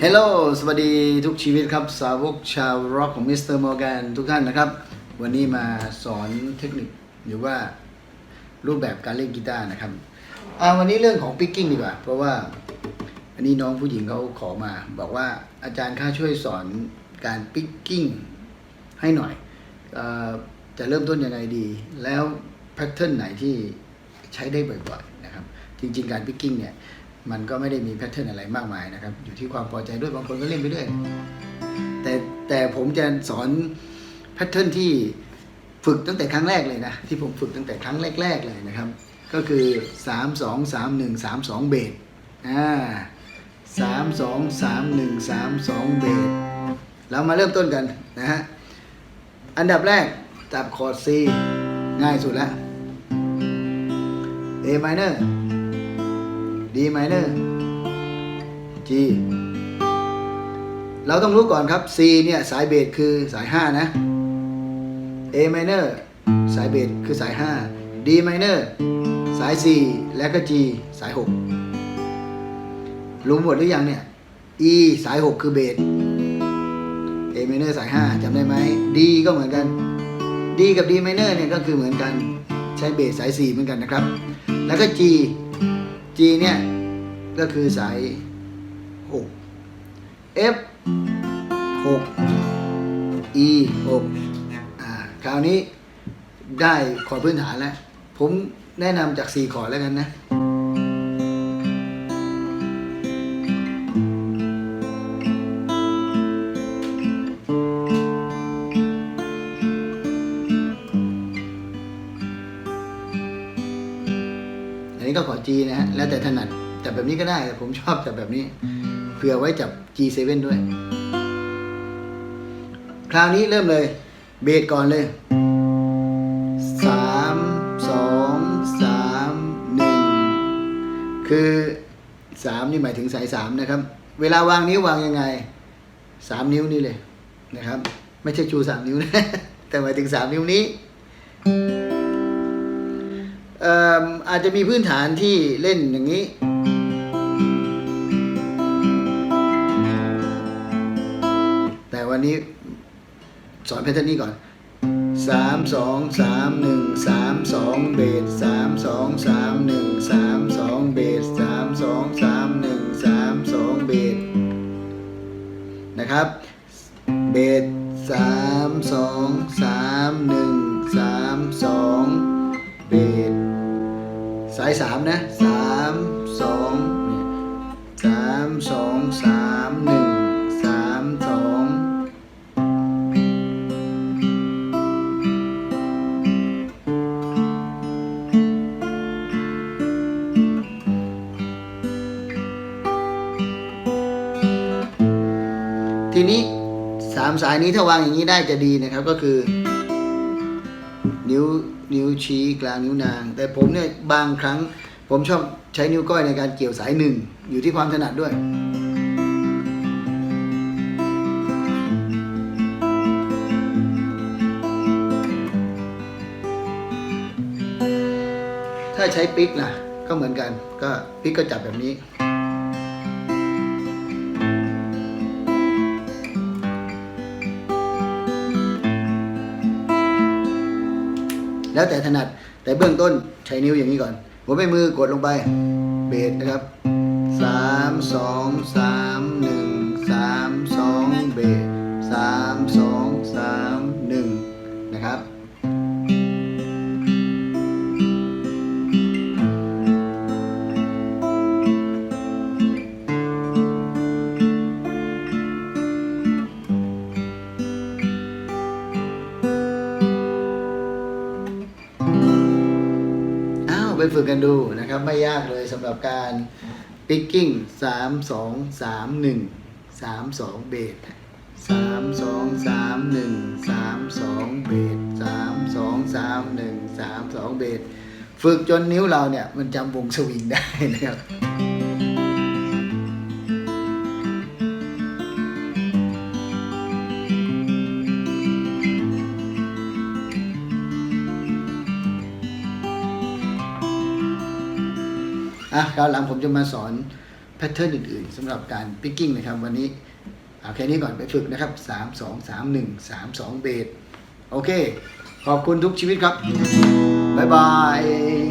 เฮลโลสวัสดีทุกชีวิตครับ สาวกชาวร็อกของมิสเตอร์มอร์แกนทุกท่านนะครับ วันนี้มาสอนเทคนิคหรือว่ารูปแบบการเล่นกีตาร์นะครับอาวันนี้เรื่องของปิกกิ้งดีกว่า เพราะว่าอันนี้น้องผู้หญิงเขาขอมา บอกว่าอาจารย์ข้าช่วยสอนการปิกกิ้งให้หน่อยอจะเริ่มต้นยังไงดี แล้วแพทเทิร์นไหนที่ใช้ได้บ่อยๆนะครับ จริงๆ การปิกกิ้งเนี่ย มันก็ไม่ได้มีแพทเทิร์นอะไรมากมายนะครับ อยู่ที่ความพอใจด้วยบางคนก็เล่นไปเรื่อยแต่แต่ผมจะสอนแพทเทิร์นที่ฝึกตั้งแต่ครั้งแรกเลยนะ ที่ผมฝึกตั้งแต่ครั้งแรก ๆเลยนะครับ ก็คือ 3 2 3 1 3 2 เบสอ่า3 2 3 1 3 2เบสเรามาเริ่มต้นกันนะฮะ อันดับแรกจับคอร์ด C ง่ายสุดแล้ว A minor D minor G เราต้องรู้ก่อนครับ C เนี่ยสายเบสคือสาย 5 นะ A minor สายเบสคือสาย 5 D minor สาย 4 และก็ G สาย 6 รู้หมดหรือยังเนี่ย E สาย 6 คือเบส A minor สาย 5จำได้ไหม D ก็เหมือนกัน D กับ D minor เนี่ยก็คือเหมือนกันใช้เบสสาย 4 เหมือนกันนะครับ แล้วก็ G G เนี่ย ก็คือสาย6 F 6 E 6อ่าคราวนี้ได้ขอร์ดพื้นฐานแล้ว ผมแนะนำจาก4ขอร์ดแล้วกันนะ G นะฮะแล้วแต่ถนัดจับแบบนี้ก็ได้แต่ผมชอบจับแบบนี้เผื่อไว้จับ G7 ด้วย คราวนี้เริ่มเลย เบสก่อนเลยสามสองสามหนึ่งคือสามนี่หมายถึงสายสามนะครับ เวลาวางนิ้ววางยังไงสามนิ้วนี่เลยนะครับ ไม่ใช่ชูสามนิ้วนะ แต่หมายถึงสามนิ้วนี้ อาจจะมีพื้นฐานที่เล่นอย่างนี้ แต่วันนี้สอนเพทเทิร์นนี้ก่อน 3 2 3 1 3 2 เบส3 2 3 1 3 2 เบส3 2 3 1 3 2 เบสนะครับ เบส3 2 3 1 สายสามนะสามสองเนี่ยสามสองสามหนึ่งสามสองทีนี้สามสายนี้ถ้าวางอย่างนี้ได้จะดีนะครับก็คือ นิ้ว นิ้วชี้กลางนิ้วนาง แต่ผมเนี่ยบางครั้ง ผมชอบใช้นิ้วก้อยในการเกี่ยวสายหนึ่งอยู่ที่ความถนัดด้วย ถ้าใช้ปิกนะก็เหมือนกัน ก็ปิกก็จับแบบนี้ แล้วแต่ถนัด แต่เบื้องต้นใช้นิ้วอย่างนี้ก่อน หัวแม่มือกดลงไป เบสนะครับสามสองสามหนึ่งสามสองเบสสามสองสาม ฝึกกันดูนะครับ ไม่ยากเลยสำหรับการปิกกิ้งสามสองสามหนึ่งสามสองเบสสามสองสามหนึ่งสามสองเบสสามสองสามหนึ่งสามสองเบสฝึกจนนิ้วเราเนี่ย มันจำวงสวิงได้นะครับ อะคราวหลังผมจะมาสอนแพทเทิร์นอื่นๆสำหรับการพิกกิ้งนะครับวันนี้เอาแค่นี้ก่อนไปฝึกนะครับ 3 2 3 1 3 2 เบสโอเค ขอบคุณทุกชีวิตครับ บ๊ายบาย